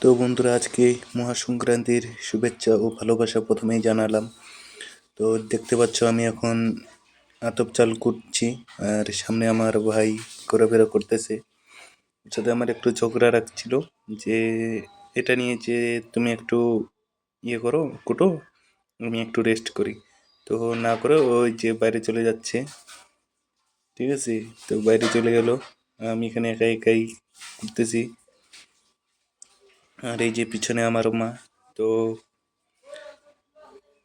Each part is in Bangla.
তো বন্ধুরা, আজকে মহাসংক্রান্তির শুভেচ্ছা ও ভালোবাসা প্রথমেই জানালাম। তো দেখতে পাচ্ছ, আমি এখন আতপ চাল কুটছি আর সামনে আমার ভাই ঘোরাফেরা করতেছে। সাথে আমার একটু ঝগড়া রাখছিল যে, এটা নিয়ে যে তুমি একটু ইয়ে করো, কুটো, আমি একটু রেস্ট করি। তো না করে ওই যে বাইরে চলে যাচ্ছে। ঠিক আছে? তো বাইরে চলে গেল। আমি এখানে একাই একাই করতেছি আর এই যে পিছনে আমার মা তো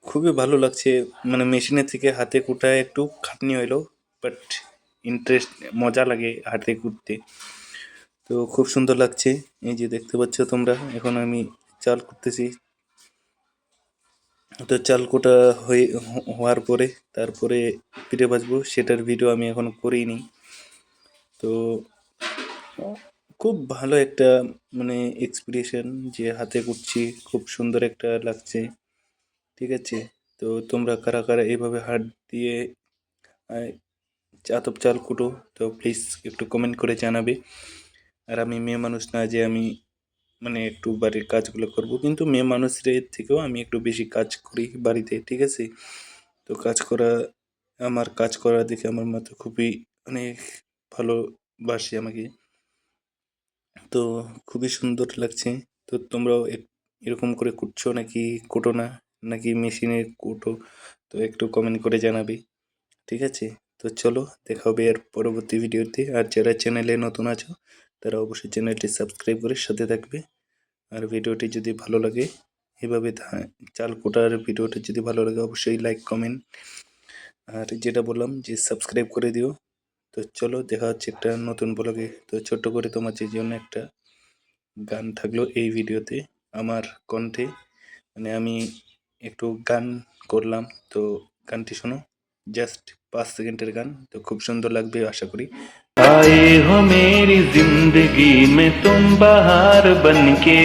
খুবই ভালো লাগছে। মানে মেশিনের থেকে হাতে কুটায় একটু খাটনি হইল বাট ইন্টারেস্ট মজা লাগে হাতে কুটতে। তো খুব সুন্দর লাগছে। এই যে দেখতে পাচ্ছ তোমরা, এখন আমি চাল করতেছি তো চাল কোটা হয়ে, হওয়ার পরে, তারপরে পিঠে ভাজবো সেটার ভিডিও আমি এখন করিনি। তো খুব ভালো একটা মানে এক্সপিরিয়েশন যে হাতে কুটছি খুব সুন্দর একটা লাগছে, ঠিক আছে? তো তোমরা কারা কারা এইভাবে হাত দিয়ে চাতপ চাল কুটো, তো প্লিজ একটু কমেন্ট করে জানাবে। আর আমি মেয়ে মানুষ না যে আমি মানে একটু বাড়ির কাজগুলো করব, কিন্তু মেয়ে মানুষের থেকেও আমি একটু বেশি কাজ করি বাড়িতে, ঠিক আছে? তো কাজ করা, আমার কাজ করা দেখে আমার মা তো খুবই, অনেক ভালোবাসে আমাকে। তো খুবই সুন্দর লাগছে। তো তোমরাও এরকম করে কুটছো নাকি কুটো না? নাকি মেশিনে কুটো তো একটু কমেন্ট করে জানাবে। ঠিক আছে? তো চলো, দেখা হবে আর পরবর্তী ভিডিওতে। আর যারা চ্যানেলে নতুন আছো, তারা অবশ্যই চ্যানেলটি সাবস্ক্রাইব করে সাথে থাকবে। আর ভিডিওটি যদি ভালো লাগে, এভাবে চাল কোটার ভিডিওটি যদি ভালো লাগে, অবশ্যই লাইক কমেন্ট আর যেটা বললাম যে সাবস্ক্রাইব করে দিও। তো চলো দেখা হচ্ছে একটা নতুন ব্লগে তো ছোট্ট করে তোমার যে জন্য একটা গান থাকলো এই ভিডিওতে আমার কণ্ঠে মানে আমি একটু গান করলাম তো গানটি শোনো জাস্ট পাঁচ সেকেন্ডের গান তো খুব সুন্দর লাগবে আশা করি आए हो मेरी जिंदगी में तुम बाहर बन के